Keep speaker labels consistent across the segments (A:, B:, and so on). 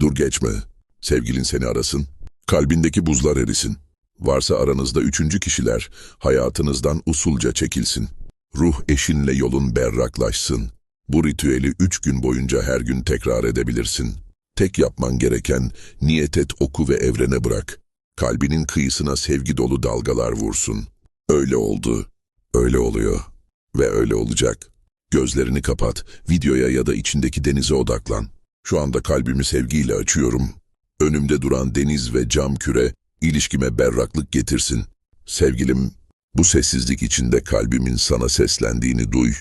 A: Dur geçme. Sevgilin seni arasın. Kalbindeki buzlar erisin. Varsa aranızda üçüncü kişiler, hayatınızdan usulca çekilsin. Ruh eşinle yolun berraklaşsın. Bu ritüeli üç gün boyunca her gün tekrar edebilirsin. Tek yapman gereken niyet et oku ve evrene bırak. Kalbinin kıyısına sevgi dolu dalgalar vursun. Öyle oldu, öyle oluyor ve öyle olacak. Gözlerini kapat, videoya ya da içindeki denize odaklan. Şu anda kalbimi sevgiyle açıyorum. Önümde duran deniz ve cam küre ilişkime berraklık getirsin. Sevgilim, bu sessizlik içinde kalbimin sana seslendiğini duy.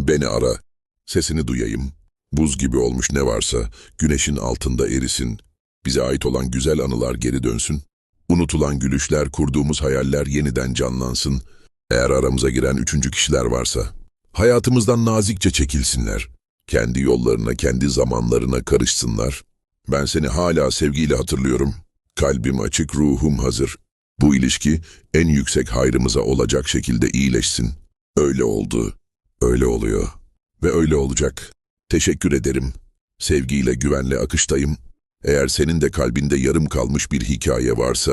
A: Beni ara, sesini duyayım. Buz gibi olmuş ne varsa güneşin altında erisin. Bize ait olan güzel anılar geri dönsün. Unutulan gülüşler, kurduğumuz hayaller yeniden canlansın. Eğer aramıza giren üçüncü kişiler varsa, hayatımızdan nazikçe çekilsinler. Kendi yollarına, kendi zamanlarına karışsınlar. Ben seni hala sevgiyle hatırlıyorum. Kalbim açık, ruhum hazır. Bu ilişki en yüksek hayrımıza olacak şekilde iyileşsin. Öyle oldu, öyle oluyor ve öyle olacak. Teşekkür ederim. Sevgiyle, güvenle akıştayım. Eğer senin de kalbinde yarım kalmış bir hikaye varsa,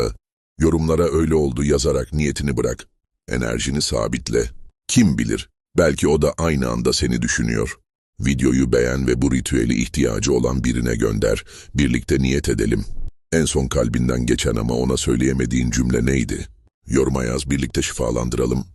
A: yorumlara öyle oldu yazarak niyetini bırak. Enerjini sabitle. Kim bilir, belki o da aynı anda seni düşünüyor. Videoyu beğen ve bu ritüeli ihtiyacı olan birine gönder. Birlikte niyet edelim. En son kalbinden geçen ama ona söyleyemediğin cümle neydi? Yoruma yaz, birlikte şifalandıralım.